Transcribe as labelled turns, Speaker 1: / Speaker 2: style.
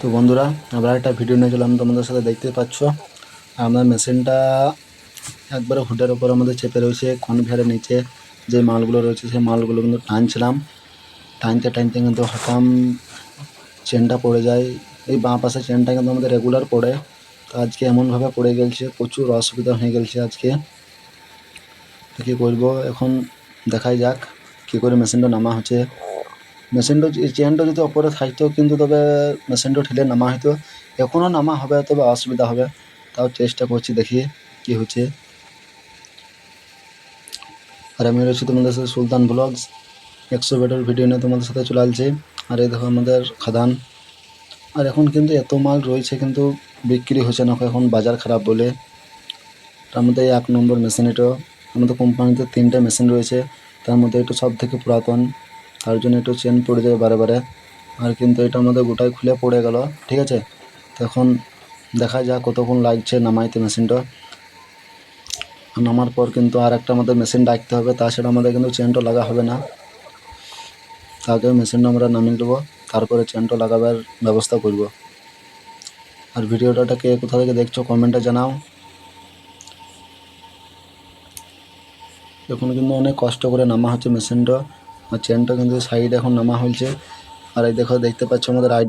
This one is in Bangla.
Speaker 1: তো বন্ধুরা আবার একটা ভিডিও নিয়ে চলাম তোমাদের সাথে দেখতে পাচ্ছ, আমরা মেশিনটা একবারে হুডের ওপর আমাদের চেপে রয়েছে। কনভেয়ারের নিচে যে মালগুলো রয়েছে, সেই মালগুলো কিন্তু টানছিলাম। টানতে টানতে কিন্তু হঠাৎ চেনটা পড়ে যায়। এই বাঁ পাশে চেনটা কিন্তু আমাদের রেগুলার পড়ে। তো আজকে এমনভাবে পড়ে গেছে প্রচুর অসুবিধা হয়ে গেছে আজকে। তো কী করব? এখন দেখাই যাক, কী করে মেশিনটা নামা হচ্ছে। মেশিনটা চেনটা যদি ওপরে থাকতো কিন্তু তবে মেশিনটা ঠেলে নামা হতো এখনও নামা হবে তবে অসুবিধা হবে তাও চেষ্টা করছি দেখি কি হচ্ছে আর আমি রয়েছি তোমাদের সাথে সুলতান ব্লগস একশো বেটার ভিডিও নিয়ে তোমাদের সাথে চলে আসছি আর এই দেখো আমাদের খাদান। আর এখন কিন্তু এত মাল রয়েছে কিন্তু বিক্রি হচ্ছে না এখন বাজার খারাপ বলে। তার মধ্যে এক নম্বর মেশিন এটা আমাদের কোম্পানিতে তিনটে মেশিন রয়েছে তার মধ্যে এটা সব থেকে পুরাতন তার জন্য একটু চেন পড়ে যায় বারে বারে। আর কিন্তু এটা আমাদের গোটাই খুলে পড়ে গেল, ঠিক আছে? তখন দেখা যাক কতক্ষণ লাগছে নামাইতে মেশিনটা। নামার পর কিন্তু আর একটা আমাদের মেশিন ডাকতে হবে তাছাড়া আমাদের কিন্তু চেনটা লাগা হবে না। তাকে মেশিনটা আমরা নামিয়ে দেবো, তারপরে চেনটা লাগাবার ব্যবস্থা করব। আর ভিডিওটাকে কোথা থেকে দেখছ কমেন্টে জানাও। এখন কিন্তু অনেক কষ্ট করে নামা হচ্ছে মেশিনটা। আর চেনটা কিন্তু সাইড -এ এখন নামা হয়েছে। আর এই দেখো, দেখতে পাচ্ছ আমাদের আইডি